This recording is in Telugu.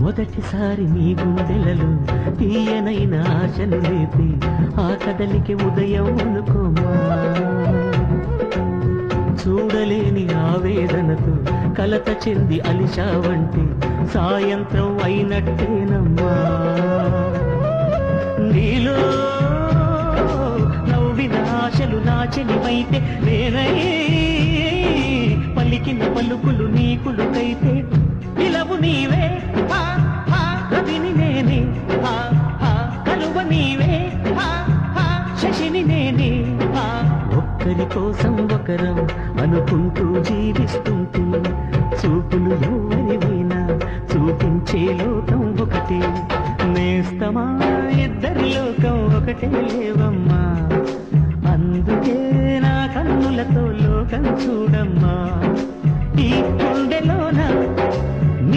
మొదటిసారి నీ గుండెలలో తీయనైన ఆశలు లేపి ఆ కదలికి ఉదయం అనుకోమా చూడలేని ఆవేదనతో కలత చెంది అలిశావంటే సాయంత్రం అయినట్టేనమ్మా. నీలో నవ్విన ఆశలు నా చెలివైతే నేనై పలికిన పలుకులు నీకులుకైతే నీవే. రవిని నేనే. కలువ నీవే. శశిని నేనే. ఒకరి కోసం ఒకరం అనుకుంటూ జీవిస్తుంటున్నా చూపులు ఎవరివైనా చూపించే లోకం ఒకటే. నేస్తమా? ఇద్దరి లోకం ఒకటే లేవమ్మా. అందుకే నా కన్నులతో లోకం చూడమ్మా.